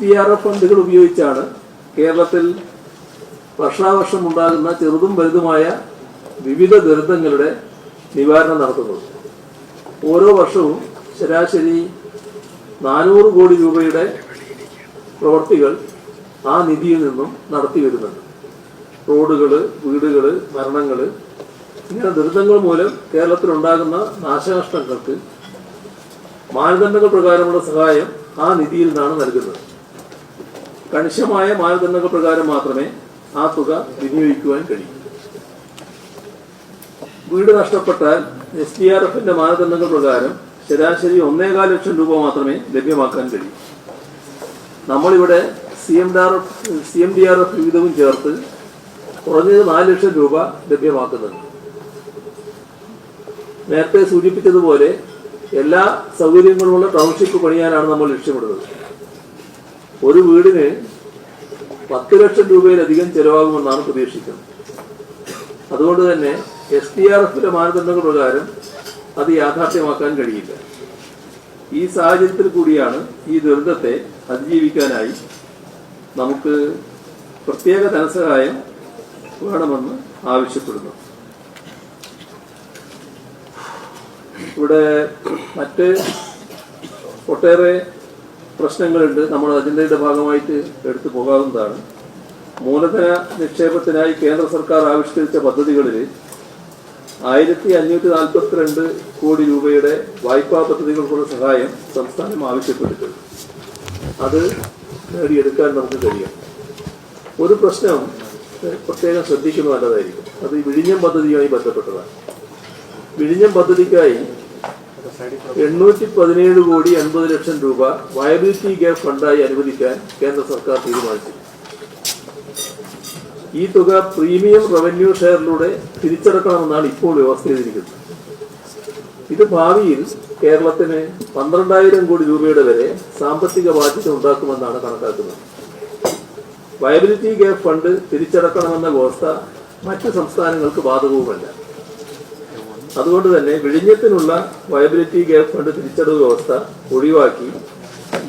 D R F ഫണ്ടുകൾ ഉപയോഗിച്ചാണ് കേരളത്തിൽ വർഷാവർഷം ഉണ്ടാകുന്ന ചെറുതും വലുതുമായ വിവിധ ദുരന്തങ്ങളുടെ നിവാരണം നടത്തുന്നത്. ഓരോ വർഷവും ശരാശരി നാനൂറ് കോടി രൂപയുടെ പ്രവർത്തികൾ ആ നിധിയിൽ നിന്നും നടത്തി വരുന്നുണ്ട്. റോഡുകൾ വീടുകൾ മരണങ്ങൾ ഇങ്ങനെ ദുരിതങ്ങൾ മൂലം കേരളത്തിലുണ്ടാകുന്ന നാശനഷ്ടങ്ങൾക്ക് മാനദണ്ഡങ്ങൾ പ്രകാരമുള്ള സഹായം ആ നിധിയിൽ നിന്നാണ് നൽകുന്നത്. കണിശമായ മാനദണ്ഡങ്ങൾ പ്രകാരം മാത്രമേ ആ തുക വിനിയോഗിക്കുവാൻ കഴിയൂ. വീട് നഷ്ടപ്പെട്ടാൽ എസ് ഡി ആർ എഫിന്റെ മാനദണ്ഡങ്ങൾ പ്രകാരം ശരാശരി ഒന്നേകാൽ ലക്ഷം രൂപ മാത്രമേ ലഭ്യമാക്കാൻ കഴിയൂ. നമ്മളിവിടെ C M D R F C M D R F വിഹിതവും ചേർത്ത് കുറഞ്ഞത് നാല് ലക്ഷം രൂപ ലഭ്യമാക്കുന്നുണ്ട് നേരത്തെ സൂചിപ്പിച്ചതുപോലെ എല്ലാ സൗകര്യങ്ങളുമുള്ള ടൗൺഷിപ്പ് പണിയാനാണ് നമ്മൾ ലക്ഷ്യമിടുന്നത്. ഒരു വീടിന് പത്ത് ലക്ഷം രൂപയിലധികം ചെലവാകുമെന്നാണ് പ്രതീക്ഷിക്കുന്നത്. അതുകൊണ്ട് തന്നെ എസ് ടി ആർ എഫിന്റെ മാനദണ്ഡങ്ങൾ പ്രകാരം അത് യാഥാർത്ഥ്യമാക്കാൻ കഴിയില്ല. ഈ സാഹചര്യത്തിൽ കൂടിയാണ് ഈ ദുരന്തത്തെ അതിജീവിക്കാനായി നമുക്ക് പ്രത്യേക ധനസഹായം വേണമെന്ന് ആവശ്യപ്പെടുന്നു. ഇവിടെ മറ്റ് ഒട്ടേറെ പ്രശ്നങ്ങളുണ്ട്. നമ്മൾ അജണ്ടയുടെ ഭാഗമായിട്ട് എടുത്തു പോകാവുന്നതാണ്. മൂലധന നിക്ഷേപത്തിനായി കേന്ദ്ര സർക്കാർ ആവിഷ്കരിച്ച പദ്ധതികളിൽ ആയിരത്തി അഞ്ഞൂറ്റി നാൽപ്പത്തിരണ്ട് കോടി രൂപയുടെ വായ്പാ പദ്ധതികൾക്കുള്ള സഹായം സംസ്ഥാനം ആവശ്യപ്പെട്ടിട്ടുണ്ട്. അത് നേടിയെടുക്കാൻ നമുക്ക് കഴിയും. ഒരു പ്രശ്നം പ്രത്യേകം ശ്രദ്ധിക്കുന്നത് നല്ലതായിരിക്കും. അത് വിഴിഞ്ഞം പദ്ധതിയുമായി ബന്ധപ്പെട്ടതാണ്. വിഴിഞ്ഞം പദ്ധതിക്കായി എണ്ണൂറ്റി പതിനേഴ് കോടി അൻപത് ലക്ഷം രൂപ വയബിലിറ്റി ഗ്യാപ് ഫണ്ടായി അനുവദിക്കാൻ കേന്ദ്ര സർക്കാർ തീരുമാനിച്ചു. ഈ തുക പ്രീമിയം റവന്യൂ ഷെയറിലൂടെ തിരിച്ചടക്കണമെന്നാണ് ഇപ്പോൾ വ്യവസ്ഥ ചെയ്തിരിക്കുന്നത്. ഇത് ഭാവിയിൽ കേരളത്തിന് പന്ത്രണ്ടായിരം കോടി രൂപയുടെ വരെ സാമ്പത്തിക ബാധ്യത ഉണ്ടാക്കുമെന്നാണ് കണക്കാക്കുന്നത്. വയബിലിറ്റി ഗ്യാപ് ഫണ്ട് തിരിച്ചടക്കണമെന്ന വ്യവസ്ഥ മറ്റ് സംസ്ഥാനങ്ങൾക്ക് ബാധകവുമല്ല. അതുകൊണ്ട് തന്നെ വിഴിഞ്ഞത്തിനുള്ള വയബിലിറ്റി ഗ്യാപ്പ് ഫണ്ട് തിരിച്ചടവ് വ്യവസ്ഥ ഒഴിവാക്കി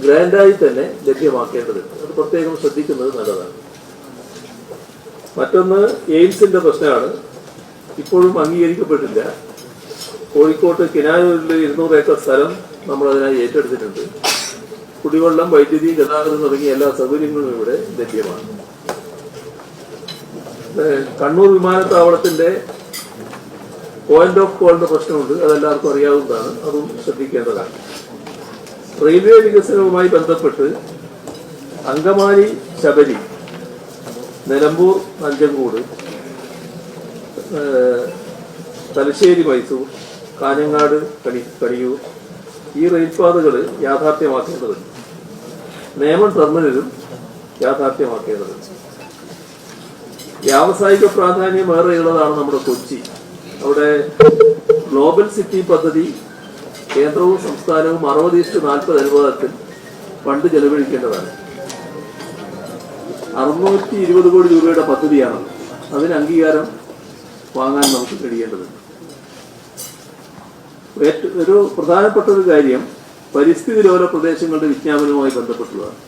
ഗ്രാൻഡായി തന്നെ ലഭ്യമാക്കേണ്ടതുണ്ട് അത് പ്രത്യേകം ശ്രദ്ധിക്കുന്നത് നല്ലതാണ്. മറ്റൊന്ന് എയിംസിന്റെ പ്രശ്നമാണ്. ഇപ്പോഴും അംഗീകരിക്കപ്പെട്ടില്ല. കോഴിക്കോട്ട് കിനാരൂരിൽ ഇരുന്നൂറ് ഏക്കർ സ്ഥലം നമ്മൾ അതിനായി ഏറ്റെടുത്തിട്ടുണ്ട്. കുടിവെള്ളം വൈദ്യുതി ഗതാഗതം തുടങ്ങിയ എല്ലാ സൗകര്യങ്ങളും ഇവിടെ ലഭ്യമാണ്. കണ്ണൂർ വിമാനത്താവളത്തിന്റെ പോയിന്റ് ഓഫ് കോളിന്റെ പ്രശ്നമുണ്ട്. അതെല്ലാവർക്കും അറിയാവുന്നതാണ്. അതും ശ്രദ്ധിക്കേണ്ടതാണ്. റെയിൽവേ വികസനവുമായി ബന്ധപ്പെട്ട് അങ്കമാലി ശബരി നിലമ്പൂർ നഞ്ചങ്കോട് തലശ്ശേരി മൈസൂർ കാഞ്ഞങ്ങാട് കണി കണിയൂർ ഈ റെയിൽപാതകൾ യാഥാർത്ഥ്യമാക്കേണ്ടതുണ്ട്. നേമം ടെർമിനലും യാഥാർത്ഥ്യമാക്കേണ്ടതുണ്ട്. വ്യാവസായിക പ്രാധാന്യം ഏറെയുള്ളതാണ് നമ്മുടെ കൊച്ചി. അവിടെ ഗ്ലോബൽ സിറ്റി പദ്ധതി കേന്ദ്രവും സംസ്ഥാനവും അറുപത് ഈസ്റ്റ് നാൽപ്പത് അനുപാതത്തിൽ ഫണ്ട് ചെലവഴിക്കേണ്ടതാണ്. അറുന്നൂറ്റി ഇരുപത് കോടി രൂപയുടെ പദ്ധതിയാണ് അതിന് അംഗീകാരം വാങ്ങാൻ നമുക്ക് കഴിയേണ്ടതുണ്ട് ഒരു പ്രധാനപ്പെട്ട ഒരു കാര്യം പരിസ്ഥിതി ലോല പ്രദേശങ്ങളുടെ വിജ്ഞാപനവുമായി ബന്ധപ്പെട്ടുള്ളതാണ്.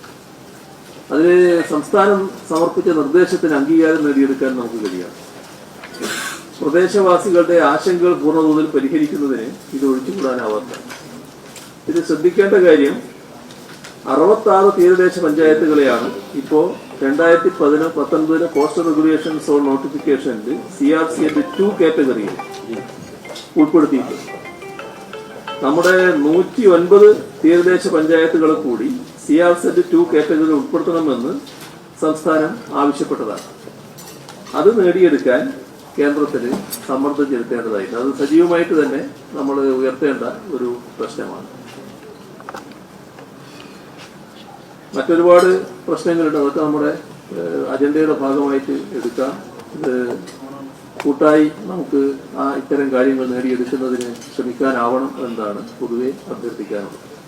അതിന് സംസ്ഥാനം സമർപ്പിച്ച നിർദ്ദേശത്തിന് അംഗീകാരം നേടിയെടുക്കാൻ നമുക്ക് കഴിയണം. പ്രദേശവാസികളുടെ ആശങ്കകൾ പൂർണതോതിൽ പരിഹരിക്കുന്നതിന് ഇത് ഒഴിച്ചുകൂടാനാവാത്ത. ഇത് ശ്രദ്ധിക്കേണ്ട കാര്യം അറുപത്തി ആറ് തീരദേശ പഞ്ചായത്തുകളെയാണ് ഇപ്പോൾ രണ്ടായിരത്തി പതിന പത്തൊൻപതിന് കോസ്റ്റൽ റെഗുലേഷൻ സോൺ നോട്ടിഫിക്കേഷനിൽ സി ആർ സി എന്റെ ടു കാറ്റഗറിയിൽ ഉൾപ്പെടുത്തിയിട്ടുണ്ട്. നമ്മുടെ നൂറ്റി ഒൻപത് തീരദേശ പഞ്ചായത്തുകളെ കൂടി C R Z two category ഉൾപ്പെടുത്തണമെന്ന് സംസ്ഥാനം ആവശ്യപ്പെട്ടതാണ്. അത് നേടിയെടുക്കാൻ കേന്ദ്രത്തിന് സമ്മർദ്ദം ചെലുത്തേണ്ടതായിട്ട് അത് സജീവമായിട്ട് തന്നെ നമ്മൾ ഉയർത്തേണ്ട ഒരു പ്രശ്നമാണ്. മറ്റൊരുപാട് പ്രശ്നങ്ങളുണ്ട്. അതൊക്കെ നമ്മുടെ അജണ്ടയുടെ ഭാഗമായിട്ട് എടുക്കാം. ഇത് കൂട്ടായി നമുക്ക് ആ ഇത്തരം കാര്യങ്ങൾ നേടിയെടുക്കുന്നതിന് ശ്രമിക്കാനാവണം എന്നാണ് പൊതുവെ അഭ്യർത്ഥിക്കാനുള്ളത്.